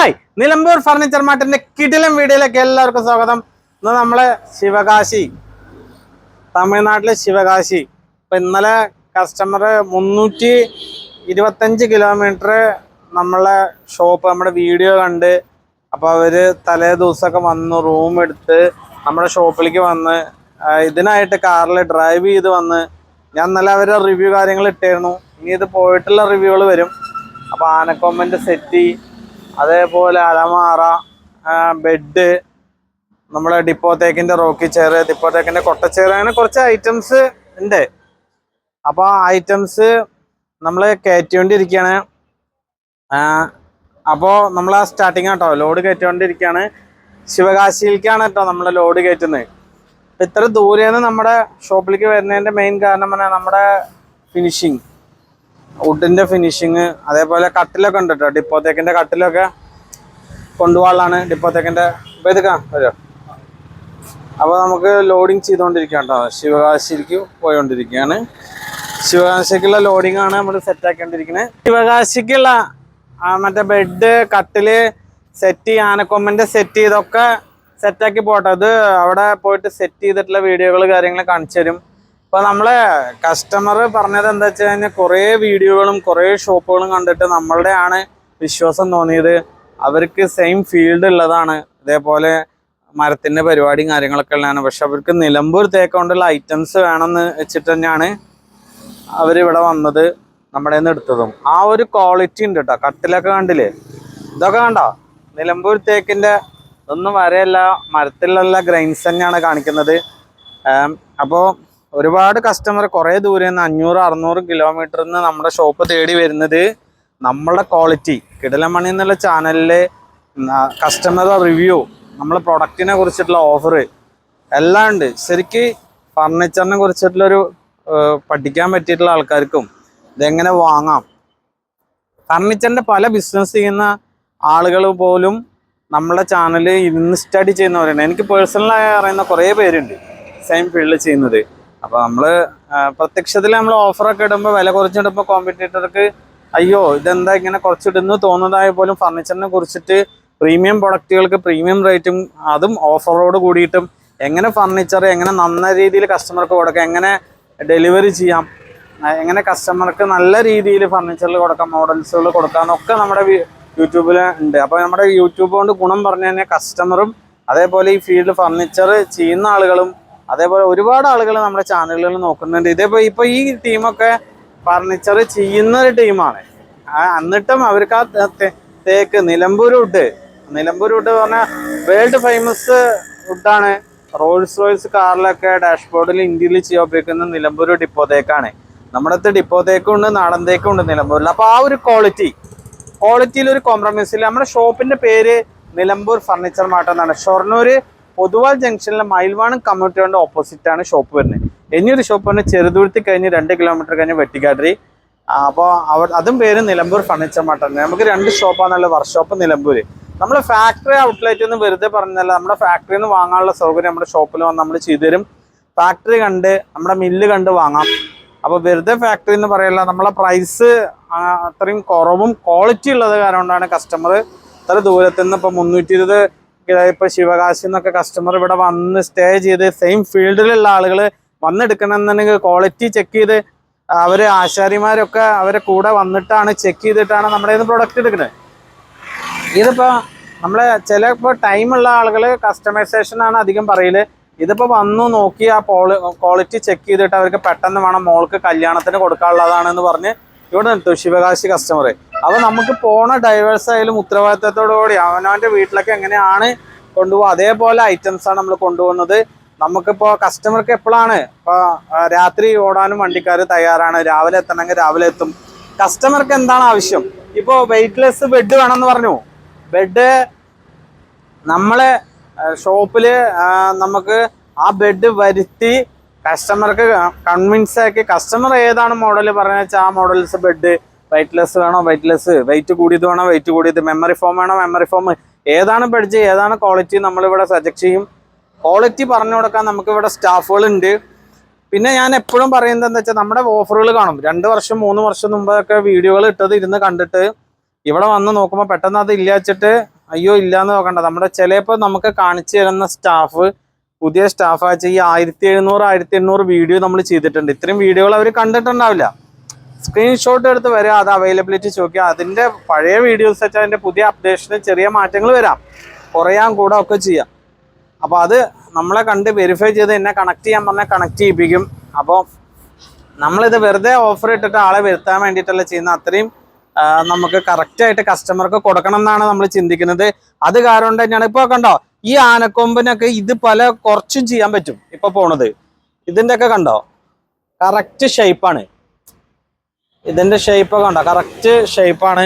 Hi Nilambur furniture മാർട്ടിന്റെ കിടിലം വീഡിയോയിലേക്ക് എല്ലാവർക്കും സ്വാഗതം. ഇന്ന് നമ്മളെ ശിവകാശി തമിഴ്നാട്ടിലെ ശിവകാശി. ഇപ്പൊ ഇന്നലെ കസ്റ്റമർ മുന്നൂറ്റി ഇരുപത്തഞ്ച് കിലോമീറ്റർ നമ്മളെ ഷോപ്പ് നമ്മുടെ വീഡിയോ കണ്ട്. അപ്പൊ അവർ തലേ ദിവസമൊക്കെ വന്ന് റൂം എടുത്ത് നമ്മുടെ ഷോപ്പിലേക്ക് വന്ന് ഇതിനായിട്ട് കാറിൽ ഡ്രൈവ് ചെയ്ത് വന്ന്. ഞാൻ ഇന്നലെ അവരെ റിവ്യൂ കാര്യങ്ങൾ ഇട്ടായിരുന്നു ഇനി ഇത് പോയിട്ടുള്ള റിവ്യൂകൾ വരും. അപ്പൊ ആനക്കൊമ്പന്റെ സെറ്റി അതേപോലെ അലമാറ ബെഡ് നമ്മുടെ ഡിപ്പോത്തേക്കിന്റെ റോക്കി ചെയർ കൊട്ട കൊട്ടച്ചെയർ അങ്ങനെ കുറച്ച് ഐറ്റംസ് ഉണ്ട്. അപ്പോൾ ആ ഐറ്റംസ് നമ്മൾ കയറ്റിക്കൊണ്ടിരിക്കുകയാണ്. അപ്പോൾ നമ്മൾ ആ സ്റ്റാർട്ടിങ് കേട്ടോ ലോഡ് കയറ്റിക്കൊണ്ടിരിക്കുകയാണ്. ശിവകാശിയിലേക്കാണ് കേട്ടോ നമ്മൾ ലോഡ് കയറ്റുന്നത്. ഇത്ര ദൂരെയാണ് നമ്മുടെ ഷോപ്പിലേക്ക് വരുന്നതിന്റെ മെയിൻ കാരണം പറഞ്ഞാൽ നമ്മുടെ ഫിനിഷിങ് വുഡിന്റെ ഫിനിഷിങ് അതേപോലെ കട്ടിലൊക്കെ ഉണ്ട് കേട്ടോ ഡിപ്പോത്തേക്കിന്റെ കട്ടിലൊക്കെ കൊണ്ടുപോകാനുള്ളതാണ്. ഡിപ്പോത്തേക്കിന്റെ തേക്കിന്റെ ഇത് കാണാം വരുമോ അപ്പോൾ നമുക്ക് ലോഡിങ് ചെയ്തുകൊണ്ടിരിക്കുകയാണ് കേട്ടോ ശിവകാശിക്ക് പോയിക്കൊണ്ടിരിക്കുകയാണ് ശിവകാശിക്കുള്ള ലോഡിംഗ് ആണ് നമ്മൾ സെറ്റ് ആക്കിക്കൊണ്ടിരിക്കുന്നത് ശിവകാശിക്കുള്ള മറ്റേ ബെഡ് കട്ടിൽ സെറ്റ് ആനക്കൊമ്പന്റെ സെറ്റ് ഇതൊക്കെ സെറ്റാക്കി പോട്ടെ. അത് അവിടെ പോയിട്ട് സെറ്റ് ചെയ്തിട്ടുള്ള വീഡിയോകൾ കാര്യങ്ങൾ കാണിച്ചു തരും ഇപ്പൊ നമ്മളെ കസ്റ്റമർ പറഞ്ഞത് എന്താ വെച്ച് കഴിഞ്ഞാൽ കുറേ വീഡിയോകളും കുറേ ഷോപ്പുകളും കണ്ടിട്ട് നമ്മളുടെ ആണ് വിശ്വാസം തോന്നിയത്. അവർക്ക് സെയിം ഫീൽഡ് ഉള്ളതാണ്. ഇതേപോലെ മരത്തിന്റെ പരിപാടിയും കാര്യങ്ങളൊക്കെ ഉള്ളതാണ്. പക്ഷെ അവർക്ക് നിലമ്പൂർ തേക്കൊണ്ടുള്ള ഐറ്റംസ് വേണമെന്ന് വെച്ചിട്ട് തന്നെയാണ് അവരിവിടെ വന്നത് നമ്മുടെ നിന്ന് എടുത്തതും. ആ ഒരു ക്വാളിറ്റി ഉണ്ട് കേട്ടോ കട്ടിലൊക്കെ കണ്ടില്ലേ? ഇതൊക്കെ കണ്ടോ? നിലമ്പൂർ തേക്കിന്റെ ഒന്നും വരെയല്ല. മരത്തിലുള്ള ഗ്രൈൻസ് തന്നെയാണ് കാണിക്കുന്നത്. അപ്പോൾ ഒരുപാട് കസ്റ്റമർ കുറേ ദൂരെ നിന്ന് അഞ്ഞൂറ് അറുന്നൂറ് കിലോമീറ്ററിൽ നിന്ന് നമ്മുടെ ഷോപ്പ് തേടി വരുന്നത് നമ്മളുടെ ക്വാളിറ്റി കിടലമണി എന്നുള്ള ചാനലിലെ കസ്റ്റമർ റിവ്യൂ നമ്മളെ പ്രൊഡക്റ്റിനെ കുറിച്ചിട്ടുള്ള ഓഫർ എല്ലാം ഉണ്ട്. ശരിക്ക് ഫർണിച്ചറിനെ കുറിച്ചിട്ടുള്ളൊരു പഠിക്കാൻ പറ്റിയിട്ടുള്ള ആൾക്കാർക്കും ഇതെങ്ങനെ വാങ്ങാം? ഫർണിച്ചറിന്റെ പല ബിസിനസ് ചെയ്യുന്ന ആളുകൾ പോലും നമ്മളെ ചാനൽ ഇന്ന് സ്റ്റഡി ചെയ്യുന്നവരുണ്ട്. എനിക്ക് പേഴ്സണലായി അറിയുന്ന കുറേ പേരുണ്ട്. സെയിം ഫീൽഡിൽ ചെയ്യുന്നത്. അപ്പോൾ നമ്മൾ പ്രത്യക്ഷത്തിൽ നമ്മൾ ഓഫറൊക്കെ ഇടുമ്പോൾ വില കുറച്ചിടുമ്പോൾ കോമ്പറ്റേറ്റർക്ക് അയ്യോ ഇതെന്താ ഇങ്ങനെ കുറച്ചിടുന്നു തോന്നുന്നതായ പോലും ഫർണിച്ചറിനെ കുറിച്ചിട്ട് പ്രീമിയം പ്രൊഡക്റ്റുകൾക്ക് പ്രീമിയം റേറ്റും അതും ഓഫറോട് കൂടിയിട്ടും എങ്ങനെ ഫർണിച്ചർ എങ്ങനെ നന്ന രീതിയിൽ കസ്റ്റമർക്ക് കൊടുക്കാം എങ്ങനെ ഡെലിവറി ചെയ്യാം എങ്ങനെ കസ്റ്റമർക്ക് നല്ല രീതിയിൽ ഫർണിച്ചറിൽ കൊടുക്കാം മോഡൽസുകൾ കൊടുക്കാന്നൊക്കെ നമ്മുടെ യൂട്യൂബിൽ ഉണ്ട്. അപ്പോൾ നമ്മുടെ യൂട്യൂബ് കൊണ്ട് ഗുണം പറഞ്ഞു കഴിഞ്ഞാൽ കസ്റ്റമറും അതേപോലെ ഈ ഫീൽഡ് ഫർണിച്ചർ ചെയ്യുന്ന ആളുകളും അതേപോലെ ഒരുപാട് ആളുകൾ നമ്മുടെ ചാനലുകൾ നോക്കുന്നുണ്ട്. ഇതേപോലെ ഇപ്പോൾ ഈ ടീമൊക്കെ ഫർണിച്ചർ ചെയ്യുന്ന ഒരു ടീമാണ്. എന്നിട്ടും അവർക്ക് ആ തേക്ക് നിലമ്പൂർ വുഡ് നിലമ്പൂർ വുഡ് പറഞ്ഞാൽ വേൾഡ് ഫേമസ് വുഡാണ് റോൾസ് റോയ്സ് കാറിലൊക്കെ ഡാഷ്ബോർഡിൽ ഇന്ത്യയിൽ ചെയ്യാൻ ഉപയോഗിക്കുന്ന നിലമ്പൂർ ഡിപ്പോ തേക്കാണ്. നമ്മുടെ അടുത്ത് ഡിപ്പോ തേക്കും ഉണ്ട് നാടൻ തേക്കും ഉണ്ട് നിലമ്പൂരിൽ അപ്പൊ ആ ഒരു ക്വാളിറ്റി ക്വാളിറ്റിയിൽ ഒരു കോംപ്രമൈസ് ഇല്ല. നമ്മുടെ ഷോപ്പിന്റെ പേര് നിലമ്പൂർ ഫർണിച്ചർ മാർട്ട് എന്നാണ്. ഷൊർണൂര് പൊതുവാൾ ജംഗ്ഷനിലെ മയിൽവാണം കമ്മ്യൂണിറ്റിയുടെ ഓപ്പോസിറ്റ് ആണ് ഷോപ്പ് വരുന്നത്. ഇനിയൊരു ഷോപ്പ് വരുന്നത് ചെറുതുരുത്തി കഴിഞ്ഞ് രണ്ട് കിലോമീറ്റർ കഴിഞ്ഞ് വെട്ടിക്കാട്ടിരി അപ്പോൾ അവർ അതും പേര് നിലമ്പൂർ ഫർണിച്ചർ മാർട്ടാണ് നമുക്ക് രണ്ട് ഷോപ്പാണുള്ളത് വർക്ക്ഷോപ്പ് നിലമ്പൂര്. നമ്മൾ ഫാക്ടറി ഔട്ട്ലെറ്റ് എന്ന് വെറുതെ പറഞ്ഞല്ല നമ്മുടെ ഫാക്ടറിയിൽ നിന്ന് വാങ്ങാനുള്ള സൗകര്യം നമ്മുടെ ഷോപ്പിൽ വന്ന് നമ്മൾ ചെയ്തു തരും. ഫാക്ടറി കണ്ട് നമ്മുടെ മില്ല് കണ്ട് വാങ്ങാം. അപ്പോൾ വെറുതെ ഫാക്ടറി എന്ന് പറയല്ല നമ്മളെ പ്രൈസ് അത്രയും കുറവും ക്വാളിറ്റി ഉള്ളത് കാരണം കൊണ്ടാണ് കസ്റ്റമർ ഇത്ര ദൂരത്തു നിന്ന് ഇപ്പോൾ മുന്നൂറ്റി ഇരുപത് ഇപ്പൊ ശിവകാശി എന്നൊക്കെ കസ്റ്റമർ ഇവിടെ വന്ന് സ്റ്റേ ചെയ്ത് സെയിം ഫീൽഡിലുള്ള ആളുകൾ വന്നെടുക്കണമെന്നുണ്ടെങ്കിൽ ക്വാളിറ്റി ചെക്ക് ചെയ്ത് അവർ ആശാരിമാരൊക്കെ അവരെ കൂടെ വന്നിട്ടാണ് ചെക്ക് ചെയ്തിട്ടാണ് നമ്മുടെ കയ്യിൽ പ്രൊഡക്റ്റ് എടുക്കുന്നത്. ഇതിപ്പോ നമ്മളെ ചിലപ്പോൾ ടൈമുള്ള ആളുകൾ കസ്റ്റമൈസേഷൻ ആണ് അധികം പറയൽ. ഇതിപ്പോ വന്നു നോക്കി ആ ക്വാളിറ്റി ചെക്ക് ചെയ്തിട്ട് അവർക്ക് പെട്ടെന്ന് വേണം മോൾക്ക് കല്യാണത്തിന് കൊടുക്കാനുള്ളതാണെന്ന് പറഞ്ഞ് ഇവിടെ നിർത്തു ശിവകാശി കസ്റ്റമർ അപ്പൊ നമുക്ക് പോണ ഡൈവേഴ്സ് ആയാലും ഉത്തരവാദിത്തത്തോടു കൂടി അവനവന്റെ വീട്ടിലൊക്കെ എങ്ങനെയാണ് കൊണ്ടുപോകുക അതേപോലെ ഐറ്റംസ് ആണ് നമ്മൾ കൊണ്ടുപോകുന്നത്. നമുക്കിപ്പോ കസ്റ്റമർക്ക് എപ്പോഴാണ് ഇപ്പൊ ആ, രാത്രി ഓടാനും വണ്ടിക്കാർ തയ്യാറാണ്. രാവിലെ എത്തണമെങ്കിൽ രാവിലെ എത്തും. കസ്റ്റമർക്ക് എന്താണ് ആവശ്യം? ഇപ്പോ വെയിറ്റ്ലെസ് ബെഡ് വേണമെന്ന് പറഞ്ഞു. ബെഡ് നമ്മളെ ഷോപ്പിൽ നമുക്ക് ആ ബെഡ് വരുത്തി കസ്റ്റമർക്ക് കൺവിൻസ് ആക്കി കസ്റ്റമർ ഏതാണ് മോഡൽ പറഞ്ഞ വെച്ചാൽ ആ മോഡൽസ് ബെഡ് വെയിറ്റ്ലെസ് വേണോ? വെയിറ്റ്ലെസ് വെയിറ്റ് കൂടിയത് വേണോ? വെയിറ്റ് കൂടിയത് മെമ്മറി ഫോം വേണോ? മെമ്മറി ഫോം ഏതാണ് പഠിച്ച് ഏതാണ് ക്വാളിറ്റി നമ്മളിവിടെ സജക്ട് ചെയ്യും. ക്വാളിറ്റി പറഞ്ഞു കൊടുക്കാൻ നമുക്ക് ഇവിടെ സ്റ്റാഫുകൾ ഉണ്ട് പിന്നെ ഞാൻ എപ്പോഴും പറയുന്നത് എന്താ വെച്ചാൽ നമ്മുടെ ഓഫറുകൾ കാണും. രണ്ട് വർഷം മൂന്ന് വർഷം മുമ്പൊക്കെ വീഡിയോകൾ ഇട്ടത് ഇരുന്ന് കണ്ടിട്ട് ഇവിടെ വന്ന് നോക്കുമ്പോൾ പെട്ടെന്ന് അത് ഇല്ലാച്ചിട്ട് അയ്യോ ഇല്ലാന്ന് നോക്കണ്ട. നമ്മുടെ ചിലപ്പോൾ നമുക്ക് കാണിച്ചു തരുന്ന സ്റ്റാഫ് പുതിയ സ്റ്റാഫ് ആച്ച ഈ ആയിരത്തി എഴുന്നൂറ് ആയിരത്തി എണ്ണൂറ് വീഡിയോ നമ്മൾ ചെയ്തിട്ടുണ്ട്. ഇത്രയും വീഡിയോകൾ അവർ കണ്ടിട്ടുണ്ടാവില്ല. സ്ക്രീൻഷോട്ട് എടുത്ത് വരിക അത് അവൈലബിലിറ്റി ചോദിക്കുക അതിന്റെ പഴയ വീഡിയോസ് വെച്ചാൽ അതിന്റെ പുതിയ അപ്ഡേഷന് ചെറിയ മാറ്റങ്ങൾ വരാം. കുറയാൻ കൂടെ ഒക്കെ ചെയ്യാം. അപ്പോൾ അത് നമ്മളെ കണ്ട് വെരിഫൈ ചെയ്ത് എന്നെ കണക്ട് ചെയ്യാൻ പറഞ്ഞാൽ കണക്ട് ചെയ്യിപ്പിക്കും. അപ്പോൾ നമ്മളിത് വെറുതെ ഓഫർ ഇട്ടിട്ട് ആളെ വരുത്താൻ വേണ്ടിയിട്ടല്ല ചെയ്യുന്ന അത്രയും നമുക്ക് കറക്റ്റായിട്ട് കസ്റ്റമർക്ക് കൊടുക്കണം എന്നാണ് നമ്മൾ ചിന്തിക്കുന്നത്. അത് കാരണം തന്നെയാണ് ഇപ്പോൾ കണ്ടോ ഈ ആനക്കൊമ്പിനൊക്കെ ഇത് പല കുറച്ചും ചെയ്യാൻ പറ്റും ഇപ്പോൾ പോണത്. ഇതിന്റെയൊക്കെ കണ്ടോ കറക്റ്റ് ഷേപ്പാണ് ഇതിന്റെ ഷേപ്പ് ഒക്കെ കണ്ടോ? കറക്റ്റ് ഷേപ്പാണ്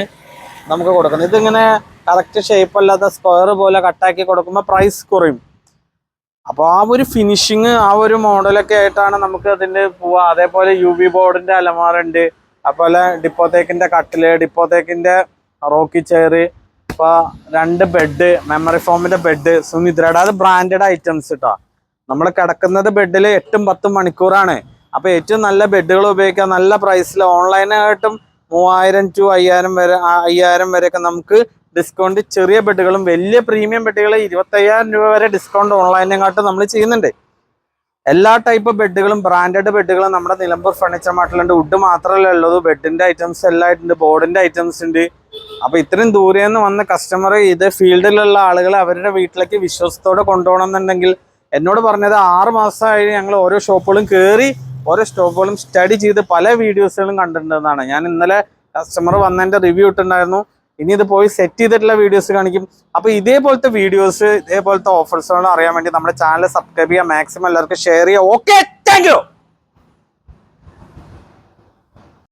നമുക്ക് കൊടുക്കുന്നത്. ഇതിങ്ങനെ കറക്റ്റ് ഷേപ്പ് അല്ലാത്ത സ്ക്വയർ പോലെ കട്ടാക്കി കൊടുക്കുമ്പോൾ പ്രൈസ് കുറയും. അപ്പോൾ ആ ഒരു ഫിനിഷിങ് ആ ഒരു മോഡലൊക്കെ ആയിട്ടാണ് നമുക്ക് അതിന്റെ പോവാ. അതേപോലെ യു വി ബോർഡിന്റെ അലമാറുണ്ട് അതുപോലെ ഡിപ്പോത്തേക്കിന്റെ കട്ടിൽ ഡിപ്പോത്തേക്കിന്റെ റോക്കി ചെയർ ഇപ്പോൾ രണ്ട് ബെഡ് മെമ്മറി ഫോമിന്റെ ബെഡ് സുനിദ്രയുടെ അത് ബ്രാൻഡഡ് ഐറ്റംസ് കേട്ടോ നമ്മൾ കിടക്കുന്നത് ബെഡിൽ എട്ടും പത്തും മണിക്കൂറാണ്. അപ്പൊ ഏറ്റവും നല്ല ബെഡുകൾ ഉപയോഗിക്കാം നല്ല പ്രൈസിൽ ഓൺലൈനായിട്ടും മൂവായിരം ടു അയ്യായിരം വരെ അയ്യായിരം വരെയൊക്കെ നമുക്ക് ഡിസ്കൗണ്ട് ചെറിയ ബെഡുകളും വലിയ പ്രീമിയം ബെഡുകൾ ഇരുപത്തയ്യായിരം രൂപ വരെ ഡിസ്കൗണ്ട് ഓൺലൈനെങ്ങാട്ടും നമ്മൾ ചെയ്യുന്നുണ്ട്. എല്ലാ ടൈപ്പ് ബെഡുകളും ബ്രാൻഡഡ് ബെഡുകളും നമ്മുടെ നിലമ്പൂർ ഫർണിച്ചർ മാർട്ടിലുണ്ട് വുഡ് മാത്രമല്ല ഉള്ളത് ബെഡിന്റെ ഐറ്റംസ് എല്ലാം ബോർഡിന്റെ ഐറ്റംസ് ഉണ്ട്. അപ്പോൾ ഇത്രയും ദൂരെ നിന്ന് വന്ന കസ്റ്റമർ ഇത് ഫീൽഡിലുള്ള ആളുകൾ അവരുടെ വീട്ടിലേക്ക് വിശ്വാസത്തോടെ കൊണ്ടുപോകണം എന്നുണ്ടെങ്കിൽ എന്നോട് പറഞ്ഞത് ആറ് മാസമായി ഞങ്ങൾ ഓരോ ഷോപ്പുകളും കയറി ഓരോ സ്റ്റോക്കുകളും സ്റ്റഡി ചെയ്ത് പല വീഡിയോസുകളും കണ്ടിട്ടുണ്ടെന്നാണ്. ഞാൻ ഇന്നലെ കസ്റ്റമർ വന്നതിന്റെ റിവ്യൂ ഇട്ടുണ്ടായിരുന്നു ഇനി ഇത് പോയി സെറ്റ് ചെയ്തിട്ടുള്ള വീഡിയോസ് കാണിക്കും. അപ്പോൾ ഇതേപോലത്തെ വീഡിയോസ് ഇതേപോലത്തെ ഓഫേഴ്സുകൾ അറിയാൻ വേണ്ടി നമ്മുടെ ചാനൽ സബ്സ്ക്രൈബ് ചെയ്യുക മാക്സിമം എല്ലാവർക്കും ഷെയർ ചെയ്യുക. Okay thank you